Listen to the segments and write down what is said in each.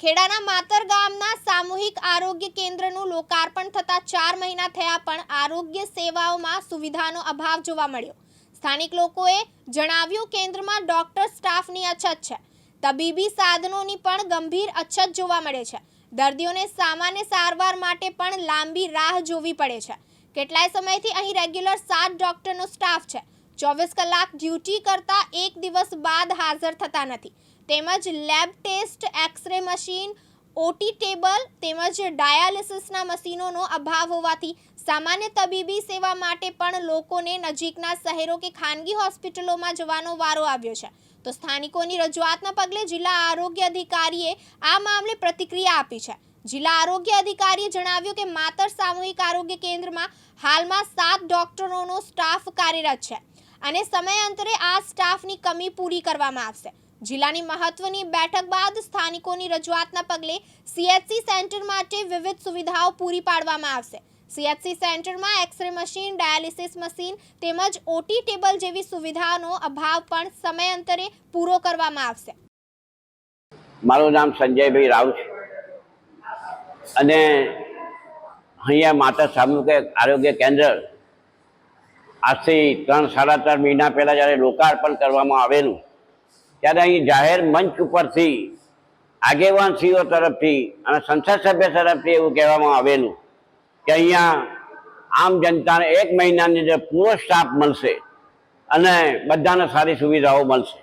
ખેડાના માતર ગામના સામૂહિક આરોગ્ય કેન્દ્રનું લોકાર્પણ થતાં ચાર મહિના થયા પણ આરોગ્ય સેવાઓમાં સુવિધાનો અભાવ જોવા મળ્યો. સ્થાનિક લોકોએ જણાવ્યું, કેન્દ્રમાં ડોક્ટર સ્ટાફની અછત છે. તબીબી સાધનોની પણ ગંભીર અછત જોવા મળે છે. દર્દીઓને સામાન્ય સારવાર માટે પણ લાંબી રાહ જોવી પડે છે. કેટલાય સમયથી અહીં રેગ્યુલર સાત ડોક્ટરનો સ્ટાફ છે. ચોવીસ કલાક ડ્યુટી કરતા એક દિવસ બાદ હાજર થતા નથી. તેમજ lab test, x ray machine, OT table તેમજ ડાયાલિસિસના મશીનોનો અભાવ હોવાથી સામાન્ય તબીબી સેવા માટે પણ લોકોને નજીકના શહેરો કે ખાનગી હોસ્પિટલોમાં જવાનો વારો આવ્યો છે. તો સ્થાનિકોની રજૂઆતના પગલે જિલ્લા આરોગ્ય અધિકારીએ આ મામલે પ્રતિક્રિયા આપી છે. જિલ્લા આરોગ્ય અધિકારીએ જણાવ્યું કે, માતર સામૂહિક આરોગ્ય કેન્દ્રમાં હાલમાં સાત ડોક્ટરોનો સ્ટાફ કાર્યરત છે. અને સમયાંતરે આ સ્ટાફની કમી પૂરી કરવામાં આવશે. જિલ્લાની મહત્વની બેઠક બાદ સ્થાનિકોની રજૂઆતના પગલે સીએચસી સેન્ટર માટે વિવિધ સુવિધાઓ પૂરી પાડવામાં આવશે. સીએચસી સેન્ટરમાં x ray machine, dialysis machine તેમજ ઓટી ટેબલ જેવી સુવિધાનો અભાવ પણ સમયાંતરે પૂરો કરવામાં આવશે. મારું નામ સંજયભાઈ રાવ છે. અને અહીંયા માતા સામુહિક આરોગ્ય કેન્દ્ર આજથી ત્રણ, સાડા ત્રણ મહિના પહેલાં જ્યારે લોકાર્પણ કરવામાં આવેલું, ત્યારે અહીં જાહેર મંચ ઉપરથી આગેવાનશ્રીઓ તરફથી અને સંસદ સભ્ય તરફથી એવું કહેવામાં આવેલું કે અહીંયા આમ જનતાને એક મહિનાની અંદર પૂરો સ્ટાફ મળશે અને બધાને સારી સુવિધાઓ મળશે.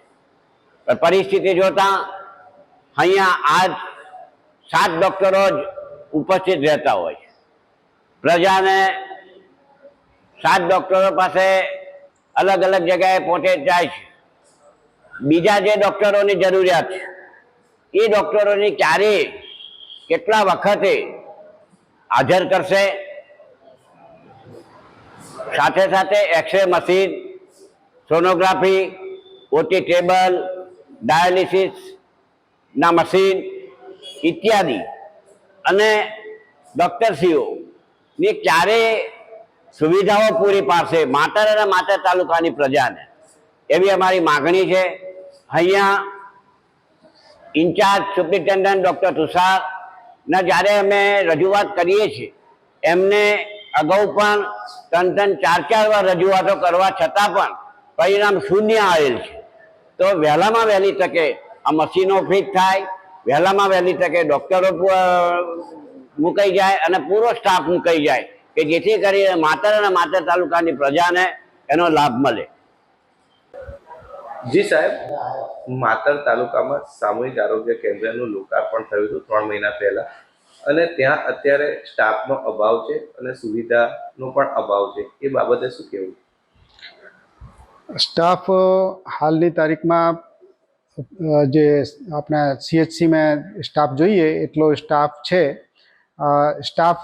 પરિસ્થિતિ જોતાં અહીંયા આજ સાત ડૉક્ટરો જ ઉપસ્થિત રહેતા હોય પ્રજાને સાત ડૉક્ટરો પાસે અલગ અલગ જગ્યાએ પહોંચે જાય છે. બીજા જે ડૉક્ટરોની જરૂરિયાત છે, એ ડૉક્ટરોની ક્યારે કેટલા વખતે હાજર કરશે? સાથે સાથે x ray machine, sonography, OT table ડાયાલિસિસના machine ઇત્યાદિ. અને ડૉક્ટરશ્રીઓની ક્યારે સુવિધાઓ પૂરી પાડશે. માતર અને માતર તાલુકાની પ્રજાને. એવી અમારી માગણી છે. અહીંયા ઇન્ચાર્જ સુપ્રિન્ટેન્ડન્ટ ડૉક્ટર તુષારના જ્યારે અમે રજૂઆત કરીએ છીએ, એમને અગાઉ પણ ત્રણ ત્રણ ચાર ચાર વાર રજૂઆતો કરવા છતાં પણ પરિણામ શૂન્ય આવેલ છે. તો વહેલામાં વહેલી તકે આ મશીનો ફિટ થાય, વહેલામાં વહેલી તકે ડૉક્ટરો મુકાઈ જાય અને પૂરો સ્ટાફ મુકાઈ જાય. કે જેથી કરીને માતર અને માતર તાલુકાની પ્રજાને એનો લાભ મળે. જી સાહેબ માતર તાલુકામાં સામૂહિક આરોગ્ય કેન્દ્રનું લોકાર્પણ થયું હતું ત્રણ મહિના પહેલા અને ત્યાં અત્યારે સ્ટાફનો અભાવ છે અને સુવિધાનો પણ અભાવ છે. એ બાબતે શું કહેવું? સ્ટાફ હાલની તારીખમાં જે આપણા સીએચસીમાં સ્ટાફ જોઈએ એટલો સ્ટાફ છે. સ્ટાફ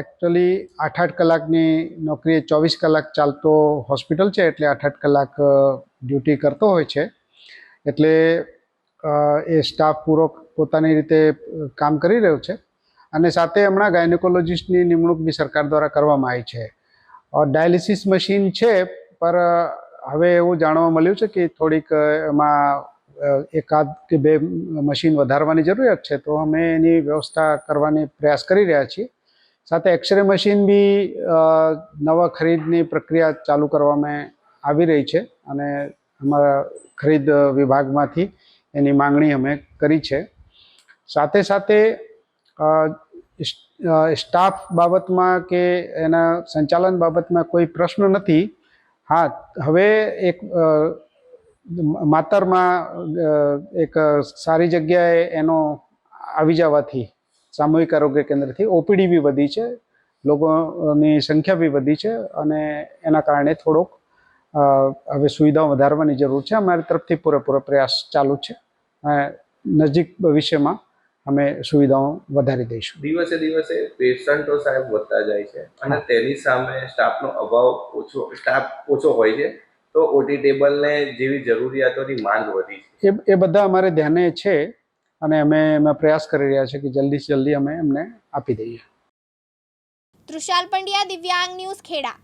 એકચ્યુઅલી આઠ આઠ કલાકની નોકરી, ચોવીસ કલાક ચાલતો હોસ્પિટલ છે, એટલે આઠ આઠ કલાક ડ્યુટી કરતો હોય છે. એટલે એ સ્ટાફ પૂરો પોતાની રીતે કામ કરી રહ્યો છે. અને સાથે હમણાં ગાયનેકોલોજીસ્ટની નિમણૂક બી સરકાર દ્વારા કરવામાં આવી છે. ડાયાલિસિસ મશીન છે, પર હવે એવું જાણવા મળ્યું છે કે થોડીક એમાં એકાદ કે બે મશીન વધારવાની જરૂરિયાત છે, તો અમે એની વ્યવસ્થા કરવાની પ્રયાસ કરી રહ્યા છીએ. સાથે એક્સરે મશીન બી નવા ખરીદની પ્રક્રિયા ચાલુ કરવામાં આવી રહી છે અને અમારા ખરીદ વિભાગમાંથી એની માંગણી અમે કરી છે. સાથે સાથે સ્ટાફ બાબતમાં કે એના સંચાલન બાબતમાં કોઈ પ્રશ્ન નથી. હા, હવે એક માતરમાં એક સારી જગ્યાએ એનો આવી જવાથી સામૂહિક આરોગ્ય કેન્દ્રથી ઓપીડી બી વધી છે લોકોની સંખ્યા બી વધી છે અને એના કારણે થોડોક હવે સુવિધાઓ વધારવાની જરૂર છે. અમારી તરફથી પૂરેપૂરો પ્રયાસ ચાલુ છે અને નજીક ભવિષ્યમાં અમે સુવિધાઓ વધારી દઈશું. દિવસે દિવસે પેશન્ટો સાહેબ વધતા જાય છે અને તેની સામે સ્ટાફનો અભાવ ઓછો સ્ટાફ ઓછો હોય છે. તો ઓટી ટેબલને જેવી જરૂરિયાતોની માંગ વધી છે. એ બધા અમારે ધ્યાને છે અને અમે એમાં પ્રયાસ કરી રહ્યા છે કે જલ્દી જલ્દી અમે એમને આપી દઈએ. તૃષાલ પંડ્યા દિવ્યાંગ ન્યૂઝ ખેડા.